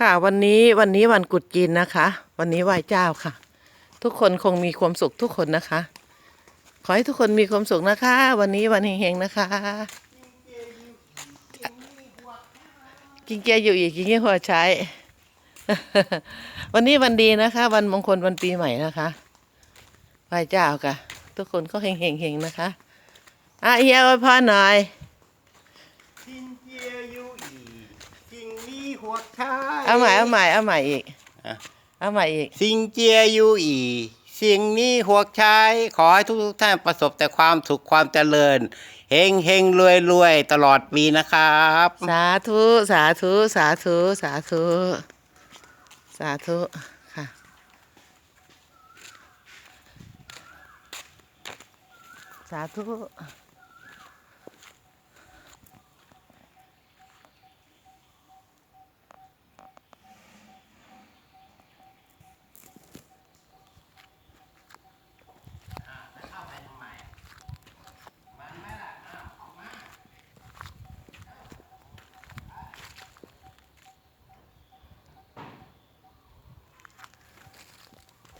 ค่ะวันนี้วันนี้วันกุดจีนนะคะ วันนี้ไหว้เจ้าค่ะ ทุกคนคงมีความสุขทุกคนนะคะ ขอให้ทุกคนมีความสุขนะคะ วันนี้วันเฮงๆนะคะกินเกียอยู่อีกกินเกียหัวใช้ วันนี้วันดีนะคะ วันมงคลวันปีใหม่นะคะไหว้เจ้าค่ะ ทุกคนก็เฮงๆเฮงๆนะคะอะเฮียอวยพรหน่อย จินเจียยูอีจิงลี่ หัวชายเอาใหม่เอาใหม่เอาใหม่อีกอะเอาใหม่อีก สิงเจียยูอีสิ่งนี้หัวชายขอให้ทุกๆท่านประสบแต่ความสุขความเจริญเฮงเฮงรวยรวยตลอดปีนะครับ สาธุสาธุสาธุสาธุสาธุค่ะ สาธุ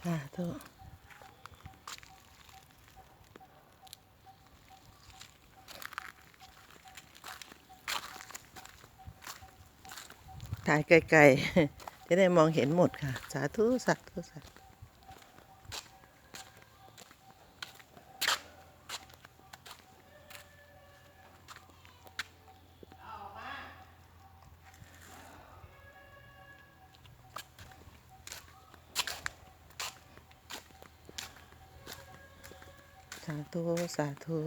สาธุถ่ายไกลๆจะได้มองเห็นหมดค่ะ สาธุสาธุสาธุ สาธุ สาธุ